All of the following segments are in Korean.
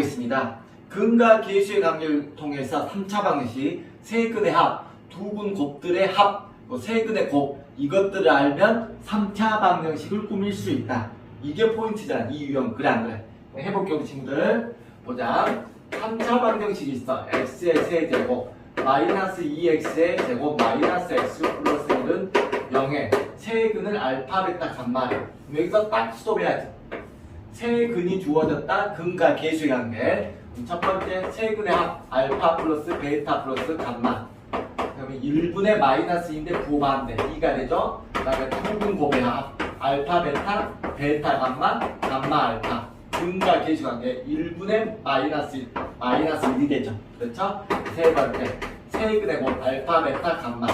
있습니다. 근과 계수의 관계를 통해서 3차 방정식, 세근의 합, 두근 곱들의 합, 뭐 세근의 곱 이것들을 알면 3차 방정식을 꾸밀 수 있다. 이게 포인트잖아. 이 유형 그래 안 그래? 해볼게요 우리 친구들. 보자. 3차 방정식이 있어. x의 세제곱 마이너스 2x의 제곱 마이너스 x 플러스 1은 0에 세근을 알파 베타 감마래. 여기서 딱 스톱해야지. 세 근이 주어졌다. 근과 계수의 관계. 첫 번째 세 근의 합 알파 플러스 베타 플러스 감마. 그러면 1분의 마이너스인데 부호반대 2가 되죠. 그다음에 투분 곱의 합 알파 베타 베타 감마 감마 알파 근과 계수 관계 1분의 마이너스 1 마이너스 1이 되죠. 그렇죠? 세 번째 세 근의 곱 알파 베타 감마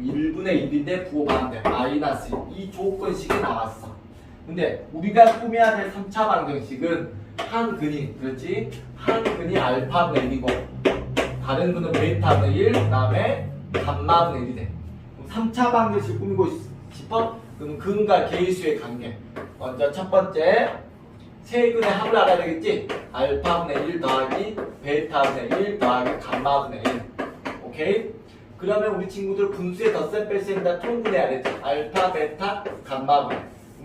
1분의 1인데 부호반대 마이너스 1. 이 조건식이 나왔어. 근데 우리가 꾸며야 될 3차 방정식은 한 근이 그렇지? 한 근이 알파 분의 1이고 다른 근은 베타 분의 1 그 다음에 감마 분의 1이 돼. 그럼 3차 방정식 꾸미고 싶어? 그럼 근과 계수의 관계. 먼저 첫 번째 세 근의 합을 알아야 되겠지? 알파분의 1 더하기 베타분의 1 더하기 감마분의 1. 오케이? 그러면 우리 친구들 분수의 덧셈 뺄셈이다 통분해야 되지. 알파, 베타, 감마분.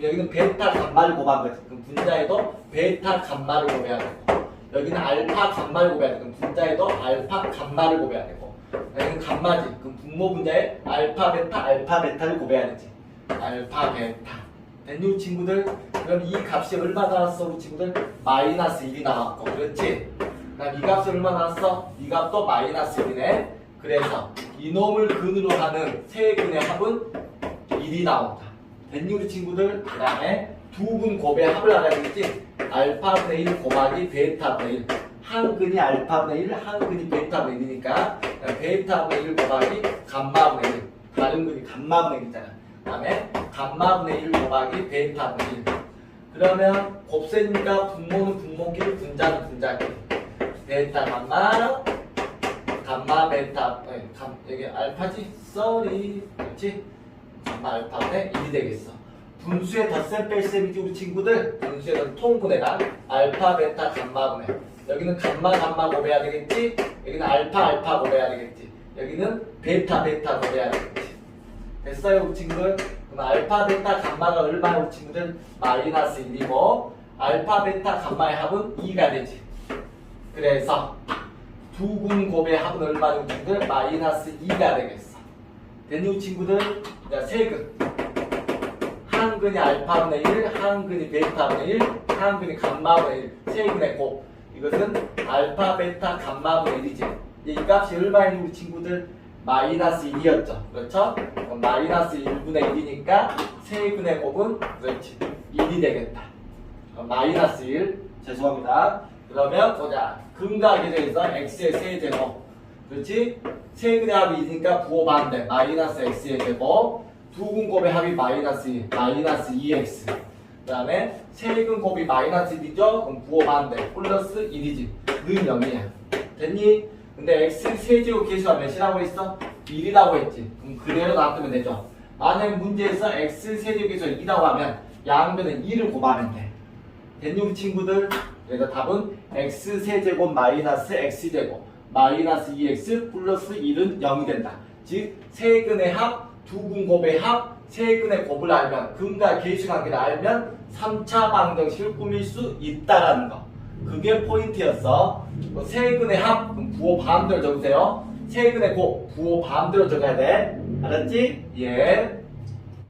여기는 베타, 감마를 곱한 거지. 그럼 분자에도 베타, 감마를 곱해야 되고. 여기는 알파, 감마를 곱해야 되고. 그럼 분자에도 알파, 감마를 곱해야 되고. 여기는 감마지. 그럼 분모 분자에 알파, 베타, 알파, 베타를 곱해야 되지. 알파, 베타. 됐니 친구들? 그럼 이 값이 얼마 나왔어 우리 친구들? 마이너스 1이 나왔고. 그렇지? 그럼 이 값이 얼마 나왔어? 이 값도 마이너스 1이네. 그래서 이놈을 근으로 하는 세 근의 합은 1이 나온다. 우리 친구들? 그 다음에 두근 곱의 합을 알아야겠지? 알파분의 1 곱하기 베타분의 1. 한 근이 알파분의 1, 한 근이 베타분의 1이니까 베타분의 1 곱하기 감마분의 1. 다른 근이 감마분의 1이잖아. 그 다음에 감마분의 1 곱하기 베타분의 1. 그러면 곱셈이니까 분모는 분모끼리 분자는 분자끼리. 베타 감마 감마 베타 아니, 감, 여기 알파지 쏘리 그렇지 감마 알파분의 1이 되겠어. 분수의 덧셈 뺄셈이지 우리 친구들 분수의 덧 통분해가 알파 베타 감마 분해 여기는 감마 감마 곱해야 되겠지? 여기는 알파 알파 곱해야 되겠지? 여기는 베타 베타 곱해야 되겠지? 됐어요 우리 친구들? 그럼 알파 베타 감마가 얼마야 우리 친구들? 마이너스 1이고 알파 베타 감마의 합은 2가 되지. 그래서 두근 곱의 합은 얼마인 친구들? 마이너스 2가 되겠어. 됐니 친구들? 자, 세근. 한 근이 알파분의 1, 한 근이 베타분의 1, 한 근이 감마분의 1. 세 근의 곱. 이것은 알파, 베타, 감마분의 1이지. 이 값이 얼마인 우리 친구들? 마이너스 1이었죠. 그렇죠? 마이너스 1분의 1이니까 세근의 곱은 그렇지. 1이 되겠다. 어, 마이너스 1. 죄송합니다. 그러면 보자. 근과 계정에서 x의 세제곱. 그렇지? 세근의 합이 있으니까 부호 반대. 마이너스 x의 제곱. 두 근 곱의 합이 마이너스 2. 마이너스 2x. 그 다음에 세근 곱이 마이너스 1이죠? 그럼 부호 반대. 플러스 1이지. 는 0이야. 됐니? 근데 x 세제곱 계수가 몇이라고 했어? 1이라고 했지. 그럼 그대로 놔두면 되죠. 만약 문제에서 x 세제곱 계수가 2라고 하면 양변은 2를 곱하면 돼. 됐니 우리 친구들? 그래서 답은 x 세제곱 마이너스 x제곱 마이너스 2x 플러스 1은 0이 된다. 즉 세 근의 합, 두근 곱의 합, 세 근의 곱을 알면 근과 계수 관계를 알면 3차 방정식을 꾸밀 수 있다라는 거. 그게 포인트였어. 뭐 세근의 합, 그럼 부호 반대로 적으세요. 세 근의 곱, 부호 반대로 적어야 돼. 알았지? 예.